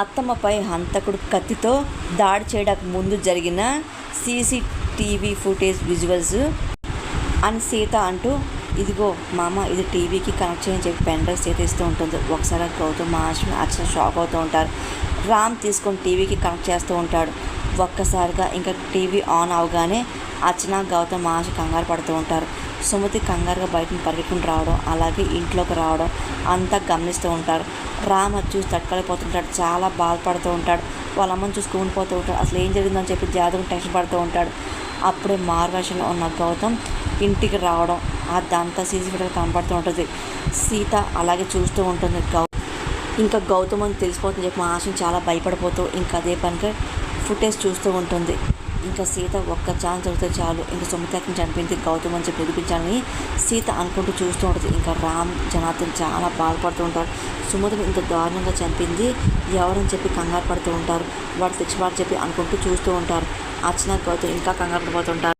అత్తమ్మపై హంతకుడు కత్తితో దాడి చేయడానికి ముందు జరిగిన సీసీటీవీ ఫుటేజ్ విజువల్స్ అని సీత అంటూ ఇదిగో మామ ఇది టీవీకి కనెక్ట్ చేయని చెప్పి పెన్ డ్రైవ్ సీత ఇస్తూ ఉంటుంది. ఒకసారి గౌతమ్ మహాలక్ష్మి అర్చన షాక్ అవుతూ ఉంటారు. రామ్ తీసుకొని టీవీకి కనెక్ట్ చేస్తూ ఉంటాడు. ఒక్కసారిగా ఇంకా టీవీ ఆన్ అవగానే అర్చన గౌతమ్ మహాలక్ష్మి కంగారు పడుతూ ఉంటారు. సుమతి కంగారుగా బయటను పరిగెట్టుకుని రావడం అలాగే ఇంట్లోకి రావడం అంతా గమనిస్తూ ఉంటారు రామ చూసి తట్టుకోలేకపోతుంటాడు చాలా బాధపడుతూ ఉంటాడు. వాళ్ళ అమ్మని చూసి కూలిపోతూ ఉంటాడు. అసలు ఏం జరిగిందని చెప్పి జాతకం టెన్షన్ పడుతూ ఉంటాడు. అప్పుడే మార్వేషంలో ఉన్న గౌతమ్ ఇంటికి రావడం అదంతా సీసీ ఫుటేజ్ కనపడుతూ ఉంటుంది. సీత అలాగే చూస్తూ ఉంటుంది గౌ ఇంకా గౌతమ్ అని తెలిసిపోతుంది చెప్పి మా ఆశం చాలా భయపడిపోతూ ఇంకా అదే పనిగా ఫుటేజ్ చూస్తూ ఉంటుంది. ఇంకా సీత ఒక్క ఛాన్స్ దొరికితే చాలు. ఇంకా సుమతని చంపింది గౌతమ్ అని చెప్పి నిరూపించాలని సీత అనుకుంటూ చూస్తూ ఉంటుంది. ఇంకా రామ్ జనార్దన్ చాలా బాధపడుతూ ఉంటారు. సుమతిని ఇంత దారుణంగా చంపింది ఎవరని చెప్పి కంగారు పడుతూ ఉంటారు. వాడు శిక్ష చెప్పి అనుకుంటూ చూస్తూ ఉంటారు. అర్చన గౌతమ్ ఇంకా కంగారు పడిపోతుంటారు